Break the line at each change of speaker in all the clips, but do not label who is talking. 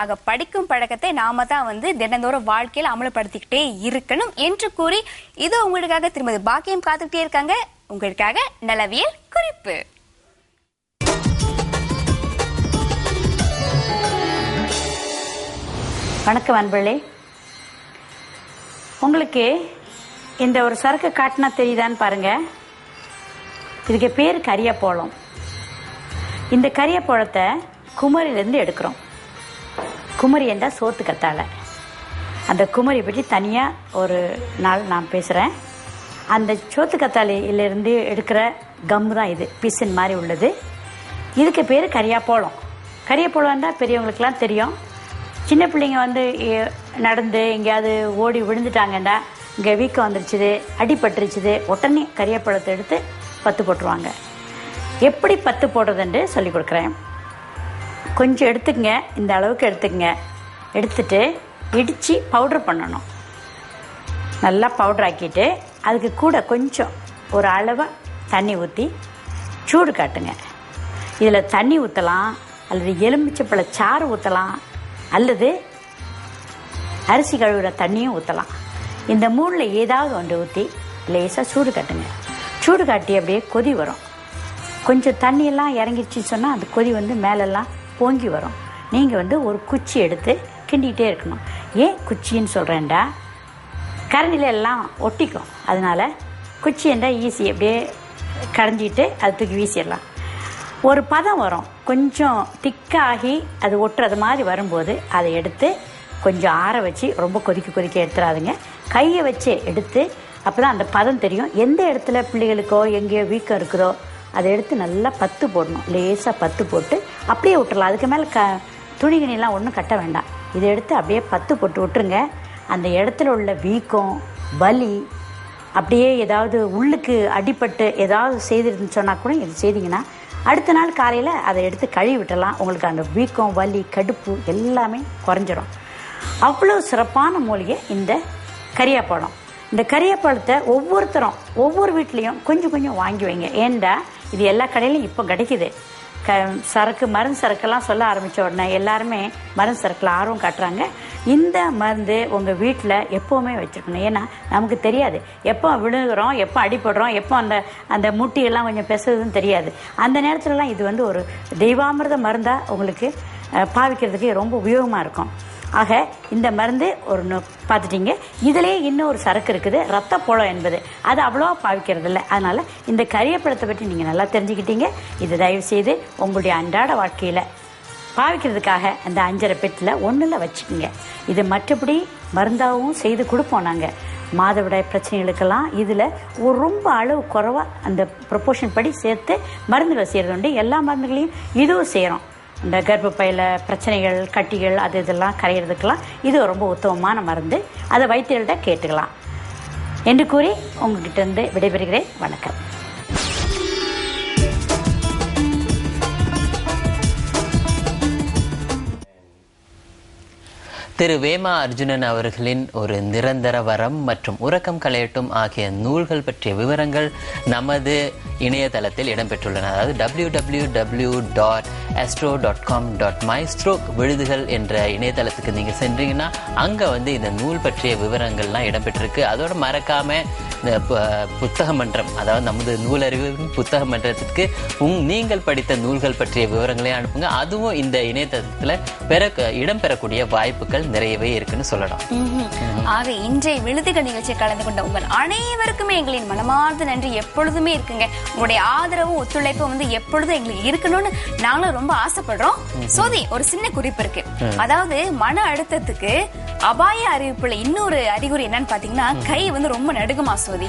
ஆக படிக்கும் பழக்கத்தை நாம தான் வந்து தினந்தோறும் வாழ்க்கையில் அமலப்படுத்திக்கிட்டே இருக்கணும் என்று கூறி இது உங்களுக்காக திருமதி பாக்கியம் காத்துக்கிட்டே இருக்காங்க. உங்களுக்காக நலவியல் குறிப்பு.
வணக்கம் அன்பளே உங்களுக்கு இந்த ஒரு சரக்கு காட்டினா தெரியுதான்னு பாருங்க. இதுக்கு பேர் கரியப்போளம். இந்த கரியப்போளத்தை குமரிலேருந்து எடுக்கிறோம். குமரி என்றால் சோத்து கத்தாழை அந்த குமரி பற்றி தனியாக ஒரு நாள் நான் பேசுகிறேன் அந்த சோத்து கத்தாழையிலிருந்து எடுக்கிற கம் தான் இது பிசின் மாதிரி உள்ளது. இதுக்கு பேர் கரியாப்போளம் கரியாப்போளம்னா பெரியவங்களுக்கெல்லாம் தெரியும். சின்ன பிள்ளைங்க வந்து நடந்து எங்கேயாவது ஓடி விழுந்துட்டாங்கண்டா இங்கே வீக்கம் வந்துருச்சுது அடிபட்டுருச்சுது உடனே கரியாப்பழத்தை எடுத்து பத்து போட்டுருவாங்க. எப்படி பத்து போடுறதுன்ட்டு சொல்லி கொடுக்குறேன். கொஞ்சம் எடுத்துக்கங்க. இந்த அளவுக்கு எடுத்துக்கங்க. எடுத்துட்டு இடித்து பவுடர் பண்ணணும். நல்லா பவுடர் ஆக்கிட்டு அதுக்கு கூட கொஞ்சம் ஒரு அளவை தண்ணி ஊற்றி சூடு காட்டுங்க. இதில் தண்ணி ஊற்றலாம் அல்லது எலுமிச்சப்பழ சாறு ஊற்றலாம் அல்லது அரிசி கழுவுற தண்ணியும் ஊற்றலாம் இந்த மூணில் ஏதாவது ஒன்று ஊற்றி லேசாக சூடு காட்டுங்க. சூடு காட்டி அப்படியே கொதி வரும். கொஞ்சம் தண்ணியெல்லாம் இறங்கிடுச்சின்னு சொன்னால் அந்த கொதி வந்து மேலெல்லாம் பொங்கி வரும். நீங்கள் வந்து ஒரு குச்சி எடுத்து கிண்டிகிட்டே இருக்கணும். ஏன் குச்சின்னு சொல்கிறேன்டா கரண்டில எல்லாம் ஒட்டிக்கும். அதனால குச்சி என்றால் ஈஸி அப்படியே கடைஞ்சிட்டு அது தூக்கி வீசிடலாம். ஒரு பதம் வரும். கொஞ்சம் திக்காகி அது ஒட்டுறது மாதிரி வரும்போது அதை எடுத்து கொஞ்சம் ஆற வச்சு ரொம்ப கொதிக்க கொதிக்க எடுத்துடாதுங்க. கையை வச்சு எடுத்து அப்போ தான் அந்த பதம் தெரியும். எந்த இடத்துல பிள்ளைகளுக்கோ எங்கேயோ வீக்கம் இருக்குதோ அதை எடுத்து நல்லா பத்து போடணும். லேசாக பத்து போட்டு அப்படியே விட்டுறலாம். அதுக்கு மேலே க துணிகிணிலாம் ஒன்றும் கட்ட வேண்டாம். இதை எடுத்து அப்படியே பத்து போட்டு விட்டுருங்க. அந்த இடத்துல உள்ள வீக்கம் வலி அப்படியே ஏதாவது உள்ளுக்கு அடிப்பட்டு ஏதாவது செய்திருந்து சொன்னால் கூட இது செய்திங்கன்னா அடுத்த நாள் காலையில் அதை எடுத்து கழுவி விட்டலாம் உங்களுக்கு அந்த வீக்கம் வலி கடுப்பு எல்லாமே குறைஞ்சிரும். அவ்வளோ சிறப்பான மூலிகை இந்த கரியாப்பழம். இந்த கறியப்பழத்தை ஒவ்வொருத்தரும் ஒவ்வொரு வீட்லேயும் கொஞ்சம் கொஞ்சம் வாங்கி வைங்க. ஏண்டா? இது எல்லா கடையிலும் இப்போ கிடைக்குது. க சரக்கு மருந்து சரக்கெல்லாம் சொல்ல ஆரம்பித்த உடனே எல்லாருமே மருந்து சரக்கில் ஆர்வம் காட்டுறாங்க. இந்த மருந்து உங்கள் வீட்டில் எப்போவுமே வச்சுருக்கணும். ஏன்னா நமக்கு தெரியாது. எப்போ விழுகிறோம் எப்போ அடிபடுறோம் எப்போ அந்த அந்த முட்டியெல்லாம் கொஞ்சம் பெசுதுன்னு தெரியாது. அந்த நேரத்துலலாம் இது வந்து ஒரு தெய்வாமிர்த மருந்தாக உங்களுக்கு பாவிக்கிறதுக்கு ரொம்ப உபயோகமாக இருக்கும். ஆக இந்த மருந்து ஒரு பார்த்துட்டிங்க. இதிலே இன்னும் ஒரு சரக்கு இருக்குது ரத்த போலம் என்பது. அது அவ்வளோவா பாவிக்கிறது இல்லை அதனால இந்த கரியப்பழத்தை பற்றி நீங்கள் நல்லா தெரிஞ்சுக்கிட்டீங்க. இது தயவு செய்து உங்களுடைய அன்றாட வாழ்க்கையில் பாவிக்கிறதுக்காக அந்த அஞ்சரை பெட்டில் ஒன்றில் வச்சுக்கோங்க. இது மற்றபடி மருந்தாகவும் செய்து கொடுப்போம் நாங்கள் மாதவிடாய் பிரச்சனைகளுக்கெல்லாம் இதில் ஒரு ரொம்ப அளவு குறைவாக அந்த ப்ரொப்போஷன் படி சேர்த்து மருந்துகளை செய்கிறது உண்டு. எல்லா மருந்துகளையும் இதுவும் செய்கிறோம் இந்த கர்ப்பப்பையில் பிரச்சனைகள் கட்டிகள் அது இதெல்லாம் கரையிறதுக்கெல்லாம் இது ரொம்ப உத்தமமான மருந்து. அதை வைத்தியர்கள்ட்ட கேட்டுக்கலாம். என்று கூறி உங்ககிட்ட இருந்து விடைபெறுகிறேன். வணக்கம்.
திரு வேமா அர்ஜுனன் அவர்களின் ஒரு நிரந்தர வரம் மற்றும் உறக்கம் கலையட்டும் ஆகிய நூல்கள் பற்றிய விவரங்கள் நமது இணையதளத்தில் இடம்பெற்றுள்ளன. அதாவது W W W dot astro dot com dot மைஸ்ட்ரோக் விழுதுகள் என்ற இணையதளத்துக்கு நீங்கள் சென்றீங்கன்னா அங்கே வந்து இந்த நூல் பற்றிய விவரங்கள்லாம் இடம்பெற்றிருக்கு. அதோட மறக்காம இந்த புத்தக மன்றம் அதாவது நமது நூலறிவு புத்தக மன்றத்திற்கு உங் நீங்கள் படித்த நூல்கள் பற்றிய விவரங்களையும் அனுப்புங்க. அதுவும் இந்த இணையதளத்தில் பெற இடம்பெறக்கூடிய வாய்ப்புகள் நிறையவே இருக்குன்னு சொல்லலாம்.
ஆக இன்றைய விழுதுகள் நிகழ்ச்சியில் கலந்து கொண்ட உங்கள் அனைவருக்குமே எங்களின் மனமார்ந்த நன்றி எப்பொழுதுமே இருக்குங்க. உங்களுடைய ஆதரவும் ஒத்துழைப்பும் வந்து எப்பொழுதும் எங்களுக்கு இருக்கணும்னு நாங்களும் ரொம்ப ஆசைப்படுறோம். சோதி ஒரு சின்ன குறிப்பு இருக்கு. அதாவது மன அழுத்தத்துக்கு அபாய அறிவிப்புல இன்னொரு அறிகுறி என்னன்னு பாத்தீங்கன்னா கை வந்து ரொம்ப நடுங்குமா சோதி?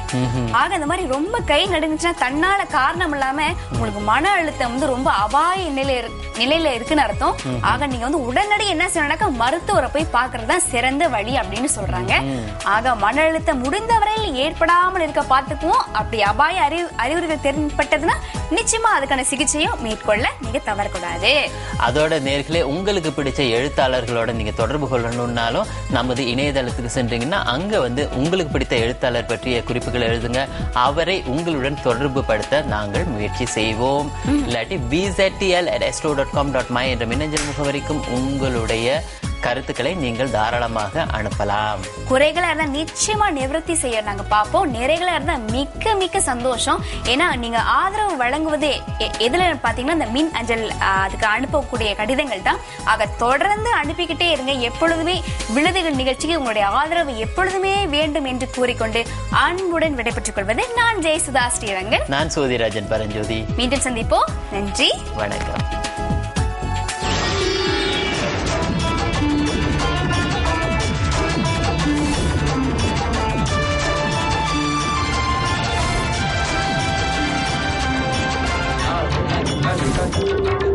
ஆக இந்த மாதிரி ரொம்ப கை நடுங்குச்சுன்னா தன்னால காரணம் இல்லாம உங்களுக்கு மன அழுத்தம் வந்து ரொம்ப அபாய நிலை நிலையில இருக்குன்னு அர்த்தம். ஆக நீங்க வந்து உடனடி என்ன செய்யணும்னாக்கா மருத்துவரை போய் பாக்குறது தான் சிறந்த வழி அப்படின்னு சொல்றாங்க. ஆக மன அழுத்தம் முடிந்த வரையில் ஏற்படாமல் இருக்க பார்த்துக்குவோம் அப்படி அபாய அறிவு அறிகுறிகள் தென்பட்டதுன்னா நிச்சயமா அதுக்கான சிகிச்சையும் மேற்கொள்ள நீங்க தவறக்கூடாது.
அதோட நேர்களே உங்களுக்கு பிடிச்ச எழுத்தாளர்களோட நீங்க தொடர்பு கொள்ளணும்னாலும் நமது இணையதளத்துக்கு சென்றீங்கன்னா அங்க வந்து உங்களுக்கு பிடித்த எழுத்தாளர் பற்றிய குறிப்புகள் எழுதுங்க. அவரை உங்களுடன் தொடர்பு படுத்த நாங்கள் முயற்சி செய்வோம். இல்லாட்டி பிசெட்டிஎல் at astro dot com dot my என்ற மின்னஞ்சல் முகவரிக்கும் உங்களுடைய கருத்துக்களை நீங்கள் தாராளமாக அனுப்பலாம்.
குறைகளா இருந்தா நிச்சயமா நிவர்த்தி செய்ய நாங்க பார்ப்போம். நிறைகளா இருந்தா மிக்க மிக்க சந்தோஷம். ஏன்னா நீங்க ஆதரவு வழங்குவதே எதுல பாத்தீங்கன்னா இந்த மின் அஞ்சல் அதுக்கு அனுப்பக்கூடிய கடிதங்கள் தான். ஆக தொடர்ந்து அனுப்பிக்கிட்டே இருங்க. எப்பொழுதுமே விழுதுகள் நிகழ்ச்சிக்கு உங்களுடைய ஆதரவு எப்பொழுதுமே வேண்டும் என்று கூறிக்கொண்டு அன்புடன் விடைபெற்றுக் கொள்வது நான் ஜெயசுதா ஸ்ரீரங்கன்.
நான் சோதிராஜன் பரஞ்சோதி.
மீண்டும் சந்திப்போம். நன்றி.
வணக்கம். Thank you.